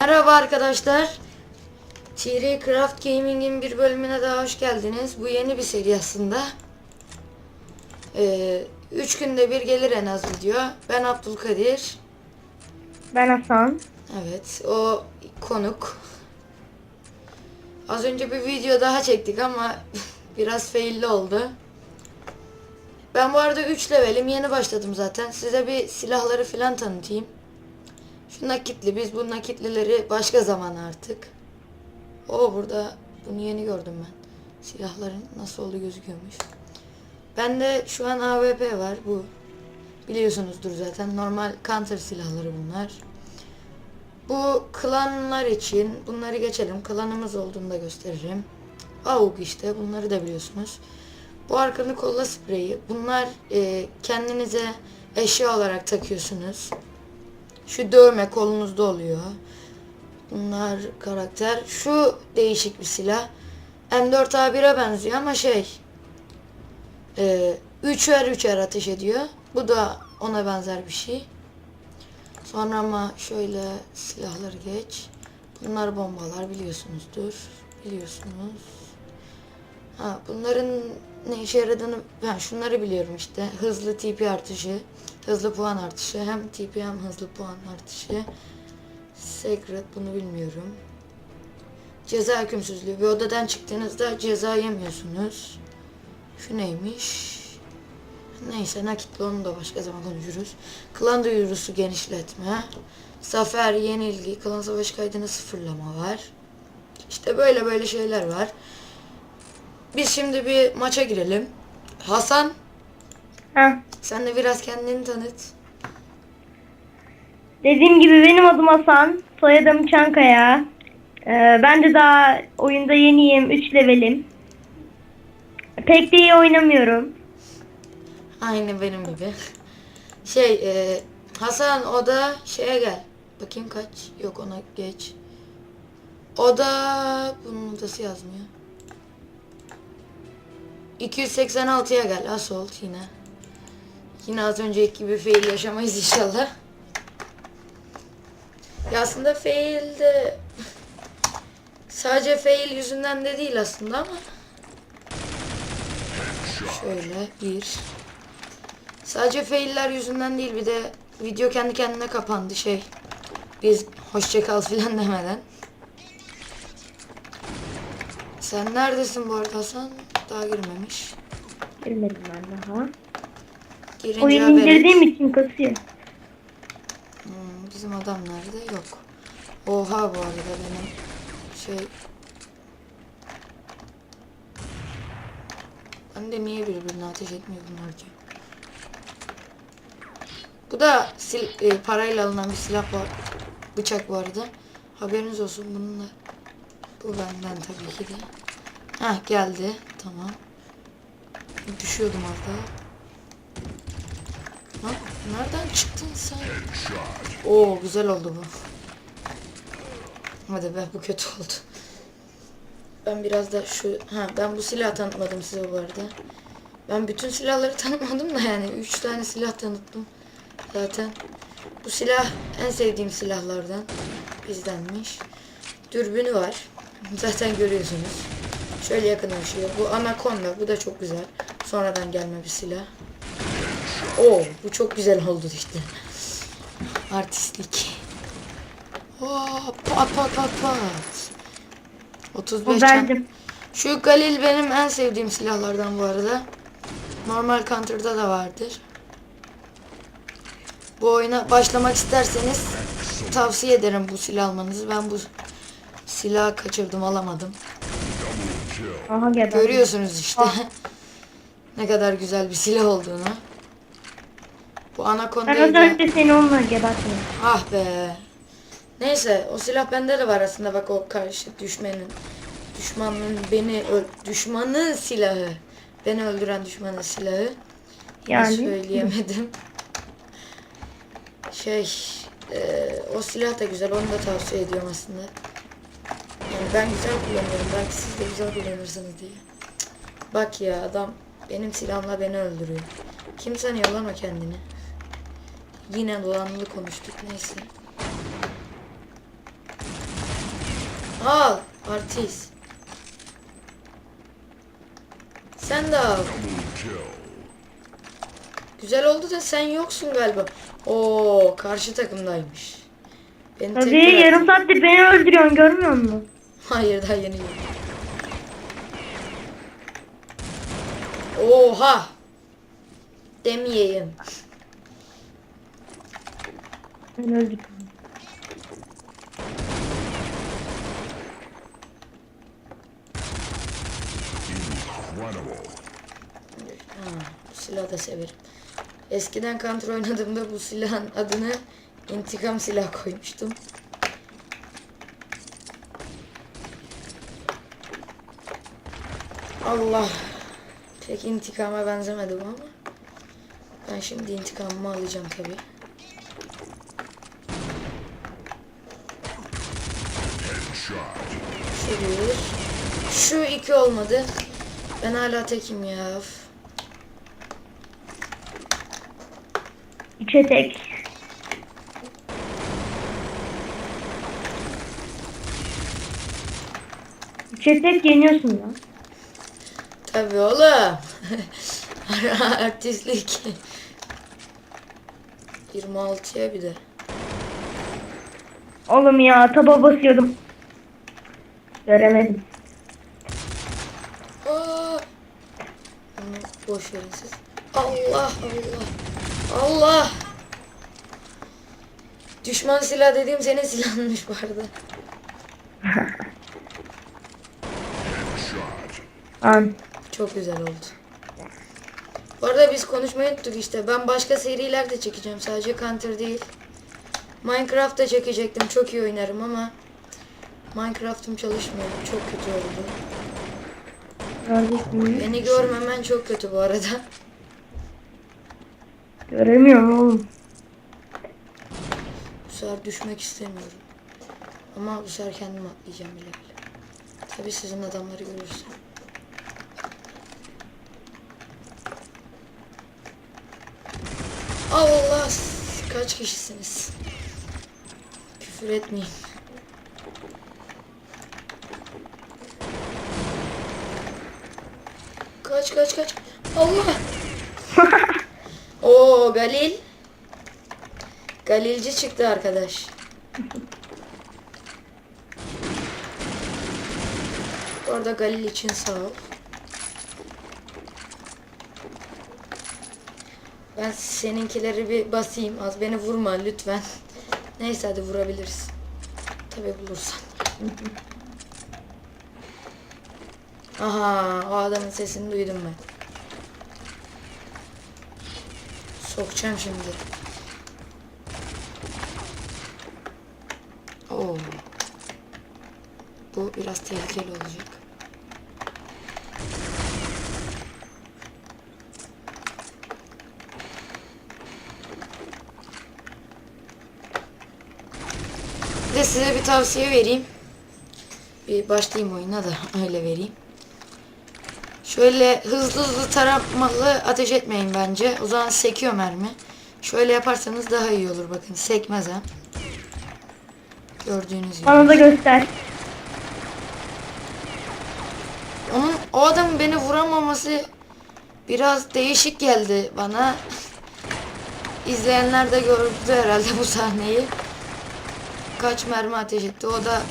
Merhaba arkadaşlar. TR Craft Gaming'in bir bölümüne daha hoş geldiniz. Bu yeni bir seri aslında. Ee, üç günde bir gelir en az video. Ben Abdülkadir. Ben Hasan. Evet, o konuk. Az önce bir video daha çektik ama biraz failli oldu. Ben bu arada 3 levelim. Yeni başladım zaten. Size bir silahları falan tanıtayım. Şu nakitli. Biz bu nakitlileri başka zaman artık. O burada bunu yeni gördüm ben. Silahların nasıl olduğu gözüküyormuş. Bende şu an AWP var. Bu biliyorsunuzdur zaten. Normal counter silahları bunlar. Bu klanlar için bunları geçelim. Klanımız olduğunu da gösteririm. AUG işte bunları da biliyorsunuz. Bu arkanı kolla spreyi. Bunlar e, kendinize eşya olarak takıyorsunuz. Şu dövme kolunuzda oluyor. Bunlar karakter. Şu değişik bir silah. M4A1'e benziyor ama şey e, 3'er 3'er ateş ediyor. Bu da ona benzer bir şey. Sonra ama şöyle silahları geç. Bunlar bombalar biliyorsunuzdur. Biliyorsunuz. Ha, bunların ne işe yaradığını ben şunları biliyorum işte. Hızlı TP artışı, hızlı puan artışı, hem TP hem hızlı puan artışı. Secret bunu bilmiyorum. Ceza hükümsüzlüğü. Bir odadan çıktığınızda ceza yemiyorsunuz. Şu neymiş? Neyse nakitli onu da başka zaman konuşuruz. Klan duyurusu genişletme. Zafer, yenilgi, klan savaş kaydını sıfırlama var. İşte böyle böyle şeyler var. Biz şimdi bir maça girelim. Hasan Heh. sen de biraz kendini tanıt. Dediğim gibi benim adım Hasan. Soyadım Çankaya. Ee, ben de daha oyunda yeniyim. 3 levelim. Pek de iyi oynamıyorum. Aynı benim gibi. Şey e, Hasan o da şeye gel. Bakayım kaç. Yok ona geç. O da bunun odası yazmıyor. 286'ya gel. Assault yine. Yine az önceki gibi fail yaşamayız inşallah. Ya aslında fail de sadece fail yüzünden de değil aslında ama şöyle bir Sadece failler yüzünden değil bir de video kendi kendine kapandı şey. Biz hoşçakal filan demeden. Sen neredesin bu arada Hasan? Daha girmemiş. Bilmedim ben daha. Girince Oyun haber et. indirdiğim için kasıyor. Hmm, bizim adam nerede? Yok. Oha bu arada benim şey... Ben de niye birbirine ateş etmiyor bunlar ki? Bu da sil, e, parayla alınan bir silah var. Bıçak arada. Haberiniz olsun bununla. Bu benden tabii ki de. Heh geldi. Tamam. Düşüyordum az daha. Nereden çıktın sen? Oo güzel oldu bu. Hadi be bu kötü oldu. Ben biraz da şu ha ben bu silahı tanıtmadım size bu arada. Ben bütün silahları tanıtmadım da yani 3 tane silah tanıttım. Zaten bu silah en sevdiğim silahlardan bizdenmiş. Dürbünü var. Zaten görüyorsunuz. Şöyle yakın uçuyor. Bu Anaconda. Bu da çok güzel. Sonradan gelme bir silah. Oo, bu çok güzel oldu işte. Artistlik. Oo, pat pat pat pat. 35 O can. bendim. Şu Galil benim en sevdiğim silahlardan bu arada. Normal Counter'da da vardır. Bu oyuna başlamak isterseniz tavsiye ederim bu silah almanızı. Ben bu silahı kaçırdım alamadım. Aha geber. Görüyorsunuz işte. ne kadar güzel bir silah olduğunu. Bu Anaconda'yı da... önce seni onunla geberttim. Ah be. Neyse o silah bende de var aslında bak o karşı düşmanın. Düşmanın beni düşmanın silahı. Beni öldüren düşmanın silahı. Yani? söyleyemedim. Şey eee, o silah da güzel onu da tavsiye ediyorum aslında. Yani ben güzel kullanıyorum belki siz de güzel kullanırsınız diye. Bak ya adam benim silahımla beni öldürüyor. Kim sanıyor lan o kendini? Yine dolanlı konuştuk neyse. Al artist. Sen de al. Güzel oldu da sen yoksun galiba. Oo karşı takımdaymış. Beni bıraktın. yarım saattir beni öldürüyorsun görmüyor musun? Hayır daha yeni geldi. Oha! Demeyeyim. Ben öldüm. Ha, bu silahı da severim. Eskiden Counter oynadığımda bu silahın adını intikam silah koymuştum. Allah. Pek intikama benzemedi bu ama. Ben şimdi intikamımı alacağım tabi. Şu bir. Şu iki olmadı. Ben hala tekim ya. İçe tek. İçe tek yeniyorsun lan. Tabii oğlum. Artistlik. 26'ya bir de. Oğlum ya taba basıyordum. Göremedim. Aa! Boş verin siz. Allah Allah. Allah. Düşman silah dediğim senin silahınmış bu arada. An. Çok güzel oldu. Bu arada biz konuşmayı unuttuk işte. Ben başka seriler de çekeceğim. Sadece Counter değil. Minecraft da çekecektim. Çok iyi oynarım ama Minecraft'ım çalışmıyor. Çok kötü oldu. Neredesin? Beni görmemen çok kötü bu arada. Göremiyorum oğlum. Bu sefer düşmek istemiyorum. Ama bu sefer kendim atlayacağım bile bile. Tabii sizin adamları görürsem. Allah! Kaç kişisiniz? Küfür etmeyin. Kaç kaç kaç. Allah! Oo Galil. Galilci çıktı arkadaş. Bu arada Galil için sağ ol. Ben seninkileri bir basayım. Az beni vurma lütfen. Neyse hadi vurabiliriz. Tabi bulursan. Aha o adamın sesini duydum ben. Sokacağım şimdi. Oo. Bu biraz tehlikeli olacak. Size bir tavsiye vereyim. Bir başlayayım oyuna da öyle vereyim. Şöyle hızlı hızlı taramalı ateş etmeyin bence. O zaman sekiyor mermi. Şöyle yaparsanız daha iyi olur bakın. Sekmez ha. Gördüğünüz gibi. Bana da göster. Onun o adamın beni vuramaması biraz değişik geldi bana. İzleyenler de gördü herhalde bu sahneyi. Kaç mermi ateş etti. O da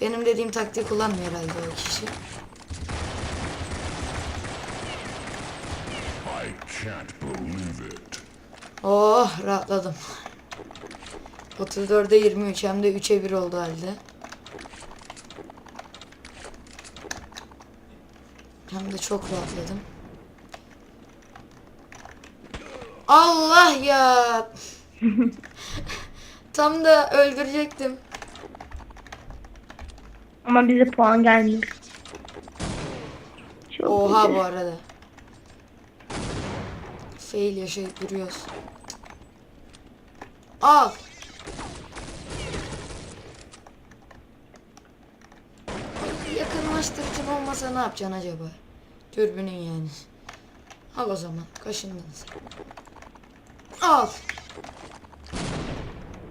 benim dediğim taktiği kullanmıyor herhalde o kişi. I can't believe it. Oh rahatladım. 34'e 23 hem de 3'e 1 oldu halde. Hem de çok rahatladım. Allah ya. Tam da öldürecektim. Ama bize puan gelmiyor. Çok Oha güzel. bu arada. Fail yaşayıp duruyoruz. Al. Ay, Yakınlaştırıcın olmasa ne yapacaksın acaba? Dürbünün yani. Al o zaman. Kaşındınız. Al.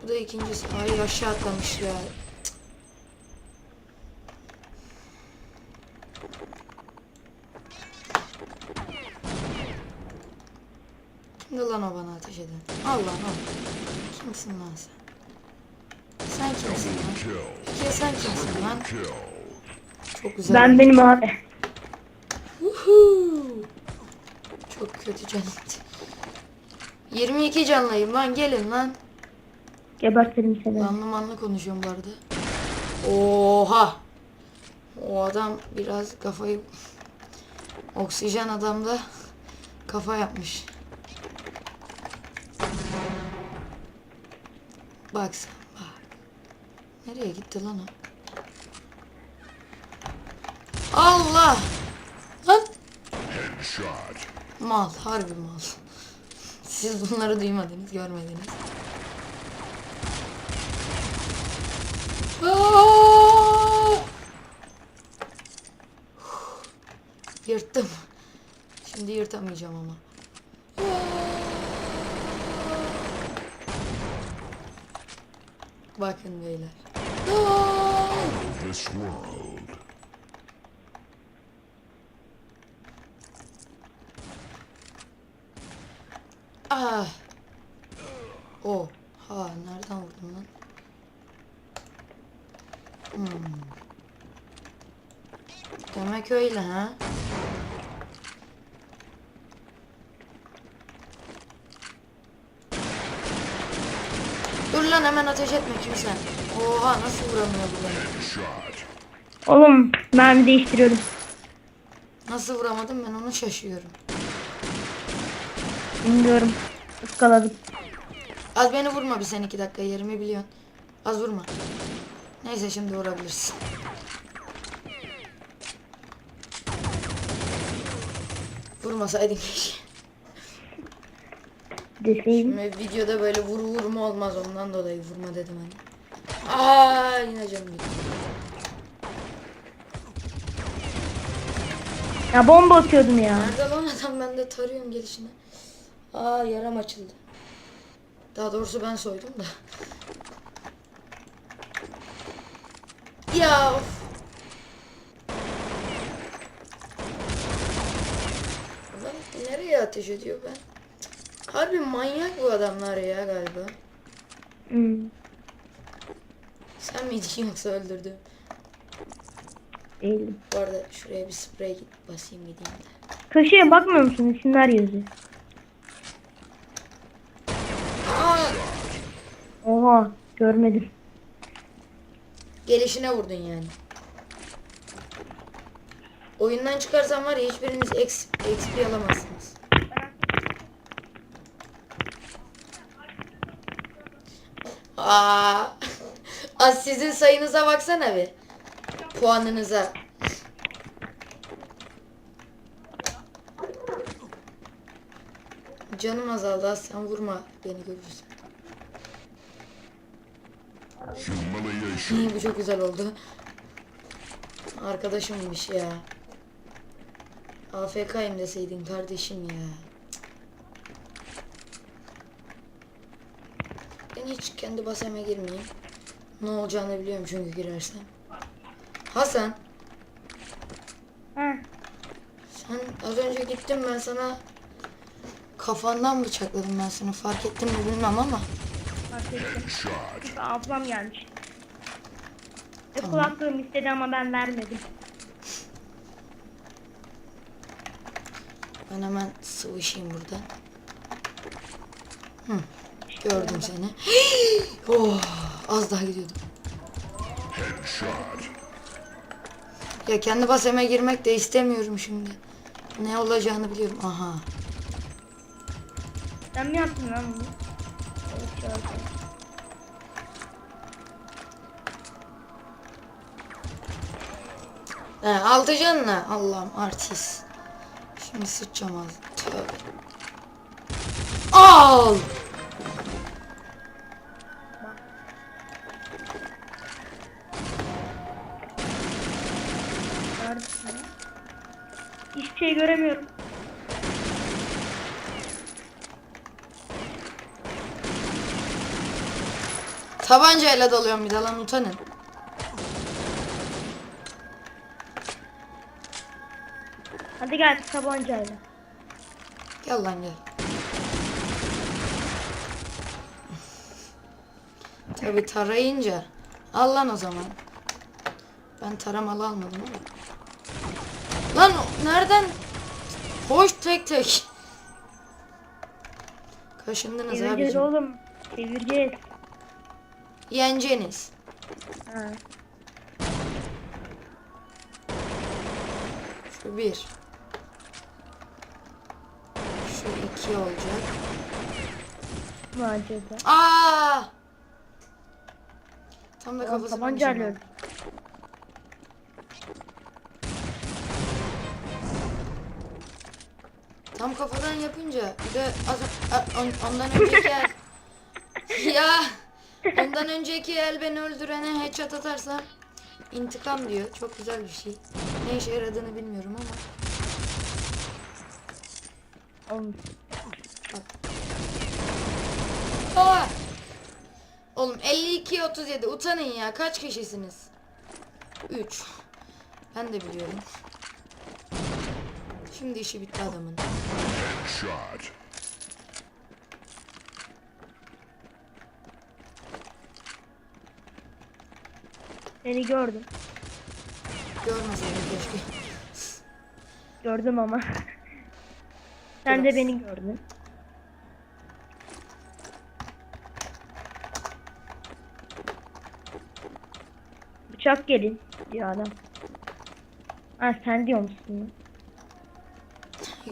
Bu da ikincisi. Hayır aşağı atlamış ya. Kimdi lan o bana ateş eden? Allah Allah. Kimsin lan sen? Sen kimsin lan? Peki sen kimsin lan? Çok güzel. Ben benim abi. Uhu. Çok kötü can 22 canlıyım lan gelin lan. Gebertirim seni. Lanlı manlı konuşuyorum bu arada. Oha. O adam biraz kafayı oksijen adamda kafa yapmış. Bak sen bak. Nereye gitti lan o? Allah! Lan! Headshot. Mal, harbi mal. Siz bunları duymadınız, görmediniz. Aa! Yırttım. Şimdi yırtamayacağım ama. Bakın beyler. This world. Ah. O. Ha nereden vurdum lan? Hmm. Demek öyle ha. Dur lan hemen ateş etme kimse. Oha nasıl vuramıyor bu. Oğlum mermi değiştiriyorum. Nasıl vuramadım ben onu şaşıyorum. Bilmiyorum. Iskaladım. Az beni vurma bir sen iki dakika yerimi biliyorsun. Az vurma. Neyse şimdi vurabilirsin. Vurmasaydın keşke. Deseydim. Şimdi videoda böyle vur vurma olmaz ondan dolayı vurma dedim hani. Aa yine canım gitti. Ya bomba atıyordum ya. Nerede lan adam ben de tarıyorum gelişine. Aa yaram açıldı. Daha doğrusu ben soydum da. Ya. Adam nereye ateş ediyor ben? Harbi manyak bu adamlar ya galiba. Hmm, Sen miydin yoksa öldürdüm? değilim. Bu arada şuraya bir sprey git basayım gideyim de. Köşeye bakmıyor musun? İsimler yazıyor. Aa! Oha görmedim. Gelişine vurdun yani. Oyundan çıkarsan var ya hiçbiriniz XP alamazsınız. Aa, az sizin sayınıza baksana bir. Puanınıza. Canım azaldı az sen vurma beni görürsün. Bu çok güzel oldu. Arkadaşımmış ya. AFK'yim deseydin kardeşim ya. Ben hiç kendi baseme girmeyeyim. Ne olacağını biliyorum çünkü girersem. Hasan Ha. sen az önce gittim ben sana kafandan bıçakladım ben seni fark ettin mi bilmem ama. Fark ettim. Ablam gelmiş. Ve Tamam. kulaklığım istedi ama ben vermedim. Ben hemen sıvışayım buradan. Hı, gördüm seni. oh, az daha gidiyordum. Ya kendi baseme girmek de istemiyorum şimdi. Ne olacağını biliyorum. Aha. Sen mi yaptın lan bunu? Şöyle. He, altı canına. Allah'ım artist. Şimdi sıçacağım az. Tövbe. Al. Hiçbir şey göremiyorum. Tabancayla dalıyorum bir de lan utanın. Hadi gel tabancayla. Gel lan gel. Tabi tarayınca. Al lan o zaman. Ben taramalı almadım ama. Lan nereden? Hoş tek tek. Kaşındınız Devireceğiz abicim. oğlum. Devireceğiz. Yeneceğiniz. Ha. Şu bir. Şu iki olacak. De. Aa! Tam da kafasını Tabanca alıyorum. Tam kafadan yapınca bir de az, a- on- ondan önceki el ya ondan önceki el beni öldürene headshot atarsa intikam diyor. Çok güzel bir şey. Ne işe yaradığını bilmiyorum ama. Oğlum. Aa! Oğlum 52 37 utanın ya. Kaç kişisiniz? 3. Ben de biliyorum. Şimdi işi bitti adamın. Shot. Seni gördüm. Görmeseydim keşke. Gördüm ama. Sen de Biraz. beni gördün. Bıçak gelin diyor adam. Ha sen diyor musun?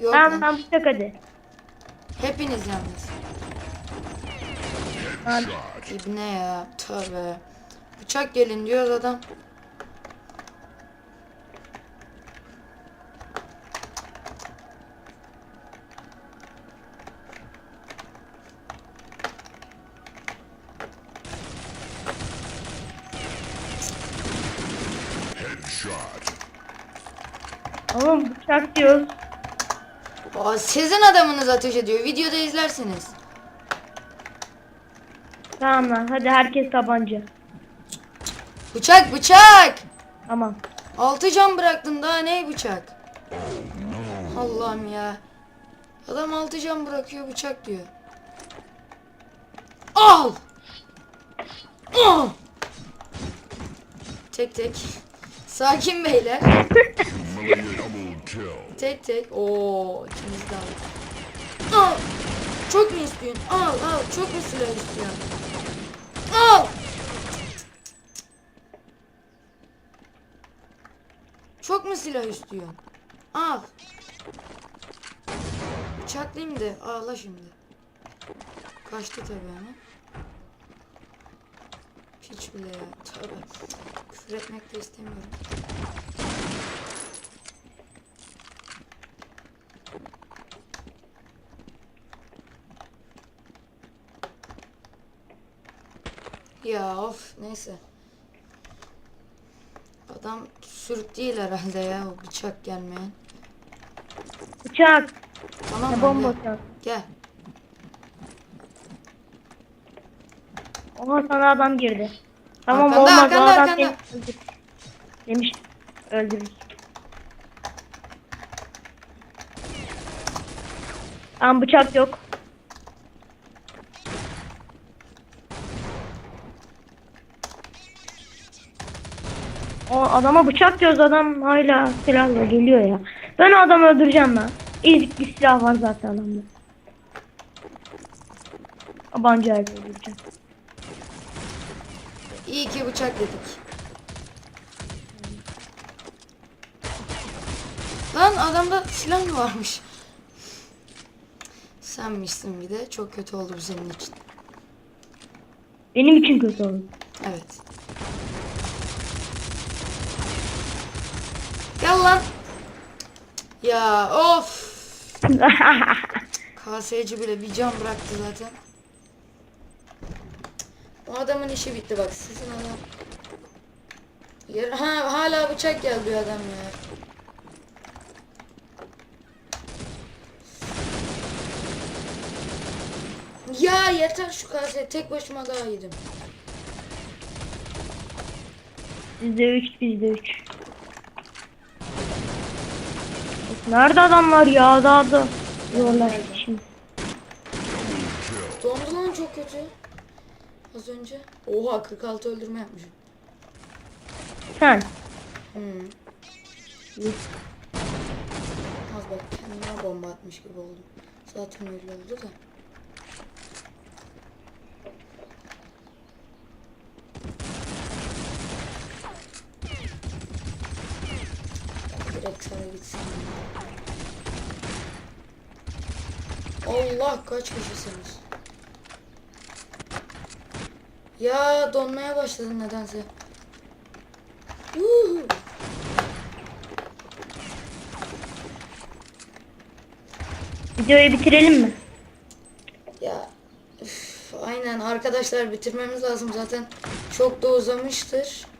Yok Tamam ben bıçak hadi. Hepiniz yalnız. Shot. İbne ya. Tövbe. Bıçak gelin diyor adam. Oğlum bıçak diyoruz. Aa, sizin adamınız ateş ediyor. Videoda izlersiniz. Tamam lan hadi herkes tabanca. Bıçak bıçak. Tamam. Altı can bıraktın daha ne bıçak? Allah'ım ya. Adam altı can bırakıyor bıçak diyor. Al. Al. Tek tek. Sakin beyler. Tek tek. Oo, ikimiz de aldık. Al. Çok mu istiyorsun? Al al. Çok mu silah istiyorsun? Al. Çok mu silah istiyorsun? Al. Bıçaklayayım da ağla şimdi. Kaçtı tabii ama. Hiç bile ya. Tövbe. Küfür etmek de istemiyorum. Ya of neyse. Adam Türk değil herhalde ya o bıçak gelmeyen. Bıçak. Tamam mı? bomba Gel. Gel. Oha sana adam girdi. Tamam Arkanda, olmaz o arkanda, adam arkanda. seni öldür. Demiş öldürür. Tamam bıçak yok. Adama bıçak diyoruz adam hala silahla geliyor ya. Ben o adamı öldüreceğim lan. İlk bir silah var zaten adamda. Abancı elde öldüreceğim. İyi ki bıçak dedik. Lan adamda silah mı varmış? Senmişsin bir de. Çok kötü oldu bu senin için. Benim için kötü oldu. Evet. Gel lan. Ya of. KS'ci bile bir can bıraktı zaten. O adamın işi bitti bak sizin adam. Yer, ha, hala bıçak geldi adam ya. Ya yeter şu kase tek başıma daha yedim. Bizde 3 bizde 3. Nerede adamlar ya daha da zorlaştı şimdi. Dondu lan çok kötü. az önce? Oha 46 öldürme yapmışım. Sen. Hmm. Az bak kendime bomba atmış gibi oldum. Zaten öyle oldu da. Direkt sana gitsin. Allah kaç kişisiniz? Ya donmaya başladın nedense. Yuhu. Videoyu bitirelim mi? Ya üf, aynen arkadaşlar bitirmemiz lazım zaten. Çok da uzamıştır.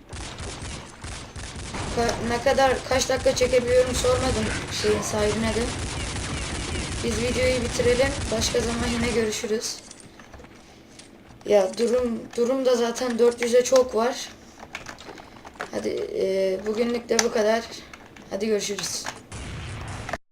Ne kadar kaç dakika çekebiliyorum sormadım şeyin sahibine de. Biz videoyu bitirelim. Başka zaman yine görüşürüz. Ya durum durum da zaten 400'e çok var. Hadi e, bugünlük de bu kadar. Hadi görüşürüz.